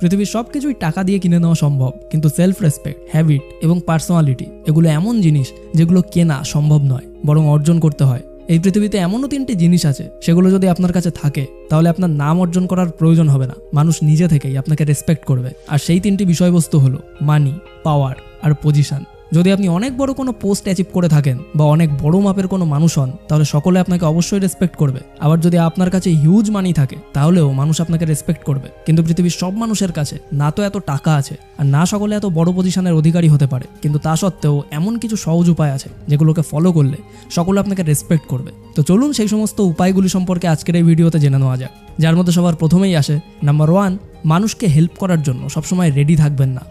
পৃথিবীর সব কিছুই টাকা দিয়ে কিনে নেওয়া সম্ভব, কিন্তু সেলফ রেসপেক্ট হ্যাবিট এবং পার্সোনালিটি এগুলো এমন জিনিস যেগুলো কেনা সম্ভব নয়, বরং অর্জন করতে হয়। এই পৃথিবীতে এমনও তিনটি জিনিস আছে, সেগুলো যদি আপনার কাছে থাকে, তাহলে আপনার নাম অর্জন করার প্রয়োজন হবে না। মানুষ নিজে থেকেই আপনাকে রেসপেক্ট করবে। আর সেই তিনটি বিষয়বস্তু হলো মানি পাওয়ার আর পজিশন যদি আপনি অনেক বড় কোনো পোস্ট অ্যাচিভ করে থাকেন বা অনেক বড় মাপের কোনো মানুষ হন, তাহলে সকলে আপনাকে অবশ্যই রেসপেক্ট করবে। আবার যদি আপনার কাছে হিউজ মানি থাকে, তাহলেও মানুষ আপনাকে রেসপেক্ট করবে। কিন্তু পৃথিবীর সব মানুষের কাছে না তো এত টাকা আছে, আর না সকলে এত বড় পজিশনের অধিকারী হতে পারে। কিন্তু তা সত্ত্বেও এমন কিছু সহজ উপায় আছে, যেগুলোকে ফলো করলে সকলে আপনাকে রেসপেক্ট করবে। তো চলুন সেই সমস্ত উপায়গুলি সম্পর্কে আজকের এই ভিডিওতে জেনে নেওয়া যাক। যার মধ্যে সবার প্রথমেই আসে নাম্বার ওয়ান মানুষকে হেল্প করার জন্য সবসময় রেডি থাকবেন না।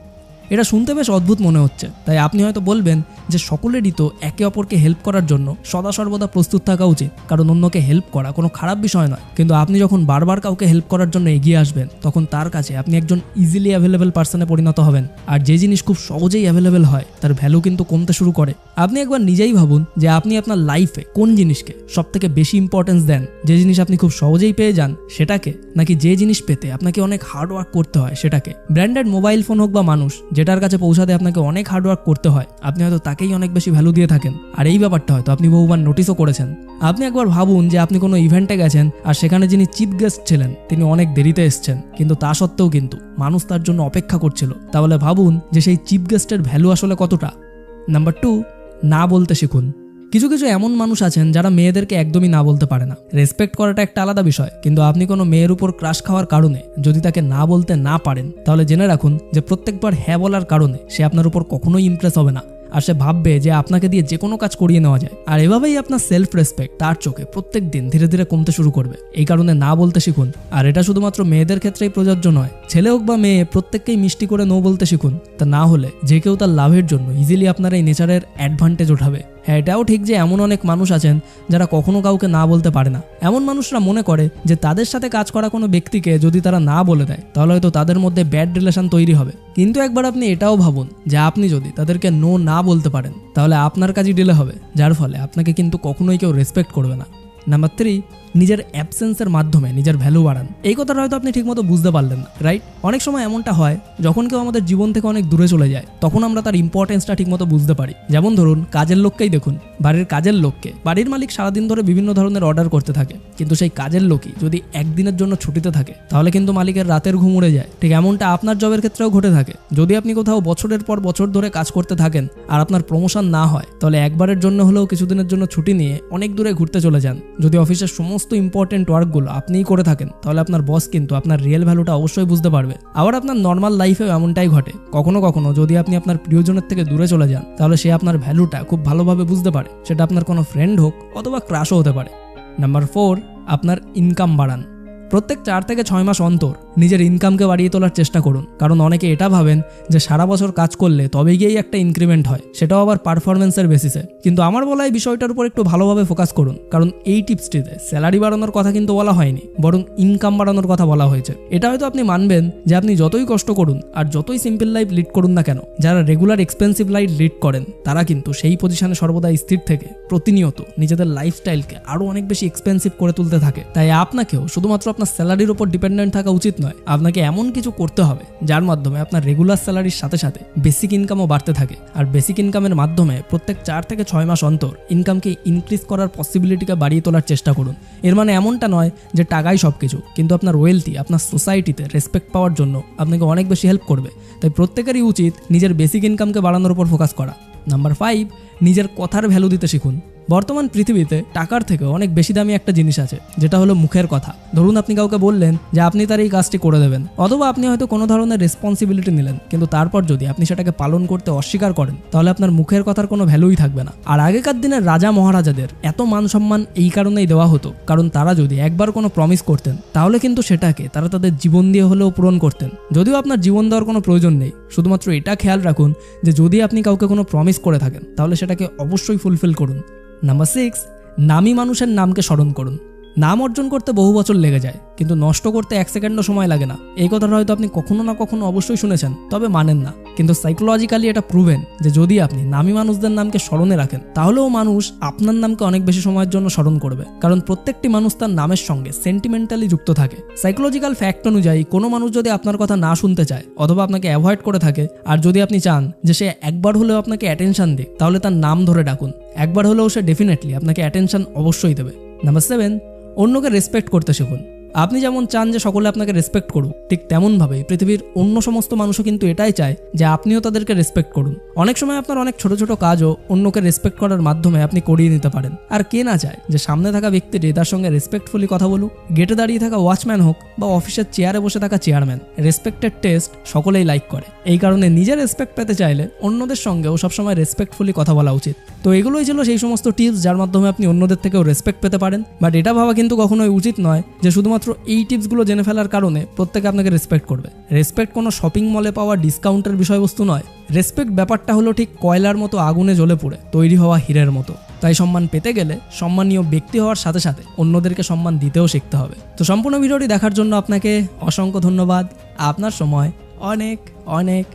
এটা শুনতে বেশ অদ্ভুত মনে হচ্ছে। তাই আপনি হয়তো বলবেন যে সকলেরই তো একে অপরকে হেল্প করার জন্য সদা সর্বদা প্রস্তুত থাকা উচিত, কারণ অন্যকে হেল্প করা কোনো খারাপ বিষয় নয়। কিন্তু আপনি যখন বারবার কাউকে হেল্প করার জন্য এগিয়ে আসবেন, তখন তার কাছে আপনি একজন ইজিলি অ্যাভেলেবেল পার্সনে পরিণত হবেন। আর যে জিনিস খুব সহজেই অ্যাভেলেবেল হয়, তার ভ্যালু কিন্তু কমতে শুরু করে। আপনি একবার নিজেই ভাবুন যে আপনি আপনার লাইফে কোন জিনিসকে সব থেকে বেশি ইম্পর্টেন্স দেন। যে জিনিস আপনি খুব সহজেই পেয়ে যান, সেটাকে নাকি যে জিনিস পেতে আপনাকে অনেক হার্ড ওয়ার্ক করতে হয়, সেটাকে। ব্র্যান্ডেড মোবাইল ফোন হোক বা মানুষ যেটার কাছে পৌঁছাতে আপনাকে অনেক হার্ডওয়ার্ক করতে হয়, আপনি হয়তো তাকেই অনেক বেশি ভ্যালু দিয়ে থাকেন। আর এই ব্যাপারটা হয়তো আপনি বহুবার নোটিসও করেছেন। আপনি একবার ভাবুন যে আপনি কোনো ইভেন্টে গেছেন আর সেখানে যিনি চিফ গেস্ট ছিলেন, তিনি অনেক দেরিতে এসছেন। কিন্তু তা সত্ত্বেও কিন্তু মানুষ তার জন্য অপেক্ষা করছিল। তাহলে ভাবুন যে সেই চিফ গেস্টের ভ্যালু আসলে কতটা? নাম্বার টু না বলতে শিখুন। কিছু কিছু এমন মানুষ আছেন যারা মেয়েদেরকে একদমই না বলতে পারে না। রেসপেক্ট করাটা একটা আলাদা বিষয়। কিন্তু আপনি কোনো মেয়ের উপর ক্রাশ খাওয়ার কারণে যদি তাকে না বলতে না পারেন, তাহলে জেনে রাখুন যে প্রত্যেকবার হ্যাঁ বলার কারণে সে আপনার উপর কখনোই ইমপ্রেস হবে না। আর সে ভাববে যে আপনাকে দিয়ে যে কোনো কাজ করিয়ে নেওয়া যায়। আর এভাবেই আপনার সেলফ রেসপেক্ট তার চোখে প্রত্যেক দিন ধীরে ধীরে কমতে শুরু করবে। এই কারণে না বলতে শিখুন। আর এটা শুধুমাত্র মেয়েদের ক্ষেত্রেই প্রযোজ্য নয়। ছেলে হোক বা মেয়ে, প্রত্যেককেই মিষ্টি করে নো বলতে শিখুন। তা না হলে যে কেউ তার লাভের জন্য ইজিলি আপনার এই নেচারের অ্যাডভান্টেজ ওঠাবে। এটাও ঠিক যে এমন অনেক মানুষ আছেন যারা কখনো কাউকে না বলতে পারে না। এমন মানুষরা মনে করে যে তাদের সাথে কাজ করা কোনো ব্যক্তিকে যদি তারা না বলে দেয়, তাহলে হয়তো তাদের মধ্যে ব্যাড রিলেশন তৈরি হবে। কিন্তু একবার আপনি এটাও ভাবুন যে আপনি যদি তাদেরকে নো না বলতে পারেন, তাহলে আপনার কাজই ডিলে হবে। যার ফলে আপনাকে কিন্তু কখনোই কেউ রেসপেক্ট করবে না। নাম্বার থ্রি নিজের অ্যাবসেন্সের মাধ্যমে নিজের ভ্যালু বাড়ান। এই কথাটা হয়তো আপনি ঠিকমতো বুঝতে পারলেন না রাইট অনেক সময় এমনটা হয়, যখন কেউ আমাদের জীবন থেকে অনেক দূরে চলে যায়, তখন আমরা তার ইম্পর্টেন্সটা ঠিকমতো বুঝতে পারি। যেমন ধরুন, কাজের লোককেই দেখুন, বাড়ির কাজের লোককে। বাড়ির মালিক সারাদিন ধরে বিভিন্ন ধরনের অর্ডার করতে থাকে, কিন্তু সেই কাজের লোকই যদি একদিনের জন্য ছুটিতে থাকে, তাহলে কিন্তু মালিকের রাতের ঘুম উড়ে যায়। ঠিক এমনটা আপনার জবের ক্ষেত্রেও ঘটে থাকে। যদি আপনি কোথাও বছরের পর বছর ধরে কাজ করতে থাকেন, আর আপনার প্রমোশন না হয়, তাহলে একবারের জন্য হলেও কিছুদিনের জন্য ছুটি নিয়ে অনেক দূরে ঘুরতে চলে যান। যদি অফিসের সমস্ত ইম্পর্টেন্ট ওয়ার্কগুলো আপনিই করে থাকেন, তাহলে আপনার বস কিন্তু আপনার রিয়েল ভ্যালুটা অবশ্যই বুঝতে পারবে। আবার আপনার নর্মাল লাইফেও এমনটাই ঘটে, কখনো কখনো যদি আপনি আপনার প্রিয়জনের থেকে দূরে চলে যান, তাহলে সে আপনার ভ্যালুটা খুব ভালোভাবে বুঝতে পারে, সেটা আপনার কোনো ফ্রেন্ড হোক অথবা ক্রাশও হতে পারে। নাম্বার ফোর আপনার ইনকাম বাড়ান। প্রত্যেক চার থেকে ছয় মাস অন্তর নিজের ইনকামকে বাড়িয়ে তোলার চেষ্টা করুন। কারণ অনেকে এটা ভাবেন যে সারা বছর কাজ করলে তবে গিয়েই একটা ইনক্রিমেন্ট হয়। সেটাও আবার পারফরমেন্সের বেসিসে কিন্তু আমার বলা এই বিষয়টার উপর একটু ভালোভাবে ফোকাস করুন। কারণ এই টিপসটিতে স্যালারি বাড়ানোর কথা কিন্তু বলা হয়নি, বরং ইনকাম বাড়ানোর কথা বলা হয়েছে। এটা হয়তো আপনি মানবেন যে আপনি যতই কষ্ট করুন আর যতই সিম্পল লাইফ লিড করুন না কেন, যারা রেগুলার এক্সপেন্সিভ লাইফ লিড করেন, তারা কিন্তু সেই পজিশনে সর্বদা স্থির থেকে প্রতিনিয়ত নিজেদের লাইফস্টাইলকে আরও অনেক বেশি এক্সপেন্সিভ করে তুলতে থাকে। তাই আপনাকেও শুধুমাত্র আপনার স্যালারির উপর ডিপেন্ডেন্ট থাকা উচিত নয় আপনাকে এমন কিছু করতে হবে, যার মাধ্যমে আপনার রেগুলার স্যালারির সাথে সাথে বেসিক ইনকামও বাড়তে থাকে। আর বেসিক ইনকামের মাধ্যমে প্রত্যেক চার থেকে ছয় মাস অন্তর ইনকামকে ইনক্রিজ করার পসিবিলিটিকে বাড়িয়ে তোলার চেষ্টা করুন। এর মানে এমনটা নয় যে টাকাই সব কিছু কিন্তু আপনার ওয়েলথি আপনার সোসাইটিতে রেসপেক্ট পাওয়ার জন্য আপনাকে অনেক বেশি হেল্প করবে। তাই প্রত্যেকেরই উচিত নিজের বেসিক ইনকামকে বাড়ানোর উপর ফোকাস করা। নাম্বার ফাইভ নিজের কথার ভ্যালু দিতে শিখুন। বর্তমান পৃথিবীতে টাকার থেকে অনেক বেশি দামি একটা জিনিস আছে, যেটা হলো মুখের কথা। ধরুন আপনি কাউকে বললেন যে আপনি তার এই কাজটি করে দেবেন, অথবা আপনি হয়তো কোনো ধরনের রেসপন্সিবিলিটি নিলেন, কিন্তু তারপর যদি আপনি সেটাকে পালন করতে অস্বীকার করেন, তাহলে আপনার মুখের কথার কোনো ভ্যালুই থাকবে না। আর আগেকার দিনের রাজা মহারাজাদের এত মান সম্মান এই কারণেই দেওয়া হতো, কারণ তারা যদি একবার কোনো প্রমিস করতেন, তাহলে কিন্তু সেটাকে তারা তাদের জীবন দিয়ে হলেও পূরণ করতেন। যদিও আপনার জীবন দেওয়ার কোনো প্রয়োজন নেই, শুধুমাত্র এটা খেয়াল রাখুন যে যদি আপনি কাউকে কোনো প্রমিস করে থাকেন, তাহলে সেটাকে অবশ্যই ফুলফিল করুন। নাম্বার সিক্স নামী মানুষের নামকে স্মরণ করুন। নাম অর্জন করতে বহু বছর লেগে যায়, কিন্তু নষ্ট করতে এক সেকেন্ডও সময় লাগে না। এই কথাটা হয়তো আপনি কখনো না কখনো অবশ্যই শুনেছেন, তবে মানেন না। কিন্তু সাইকোলজিক্যালি এটা প্রুভেন যে যদি আপনি নামী মানুষদের নামকে স্মরণে রাখেন, তাহলেও মানুষ আপনার নামকে অনেক বেশি সময়ের জন্য স্মরণ করবে। কারণ প্রত্যেকটি মানুষ তার নামের সঙ্গে সেন্টিমেন্টালি যুক্ত থাকে। সাইকোলজিক্যাল ফ্যাক্ট অনুযায়ী, কোনো মানুষ যদি আপনার কথা না শুনতে চায়, অথবা আপনাকে অ্যাভয়েড করে থাকে, আর যদি আপনি চান যে সে একবার হলেও আপনাকে অ্যাটেনশন দিক, তাহলে তার নাম ধরে ডাকুন। একবার হলেও সে ডেফিনেটলি আপনাকে অ্যাটেনশন অবশ্যই দেবে। নাম্বার সেভেন অন্যকে রেসপেক্ট করতে শিখুন। আপনি যেমন চান যে সকলে আপনাকে রেসপেক্ট করুক, ঠিক তেমনভাবে পৃথিবীর অন্য সমস্ত মানুষও কিন্তু এটাই চায় যে আপনিও তাদেরকে রেসপেক্ট করুন। অনেক সময় আপনার অনেক ছোট ছোট কাজও অন্যকে রেসপেক্ট করার মাধ্যমে আপনি করিয়ে নিতে পারেন। আর কে না চায় যে সামনে থাকা ব্যক্তিটি তার সঙ্গে রেসপেক্টফুলি কথা বলুক গেটে দাঁড়িয়ে থাকা ওয়াচম্যান হোক বা অফিসের চেয়ারে বসে থাকা চেয়ারম্যান রেসপেক্টেড টেস্ট সকলেই লাইক করে। এই কারণে নিজে রেসপেক্ট পেতে চাইলে অন্যদের সঙ্গেও সবসময় রেসপেক্টফুলি কথা বলা উচিত। তো এগুলোই ছিল সেই সমস্ত টিপস যার মাধ্যমে আপনি অন্যদের থেকেও রেসপেক্ট পেতে পারেন। বাট এটা ভাবা কিন্তু কখনোই উচিত নয় যে শুধুমাত্র এই টিপসগুলো জেনে ফেলার কারণে প্রত্যেকে আপনাকে রেসপেক্ট করবে। রেসপেক্ট কোনো শপিং মলে পাওয়া ডিসকাউন্টের বিষয়বস্তু নয়। রেসপেক্ট ব্যাপারটা হলো ঠিক কয়লার মতো আগুনে জ্বলে পড়ে, তৈরি হওয়া হীরের মতো। তাই সম্মান পেতে গেলে সম্মানীয় ব্যক্তি হওয়ার সাথে সাথে অন্যদেরকে সম্মান দিতেও শিখতে হবে। তো সম্পূর্ণ ভিডিওটি দেখার জন্য আপনাকে অসংখ্য ধন্যবাদ। আপনার সময় অনেক অনেক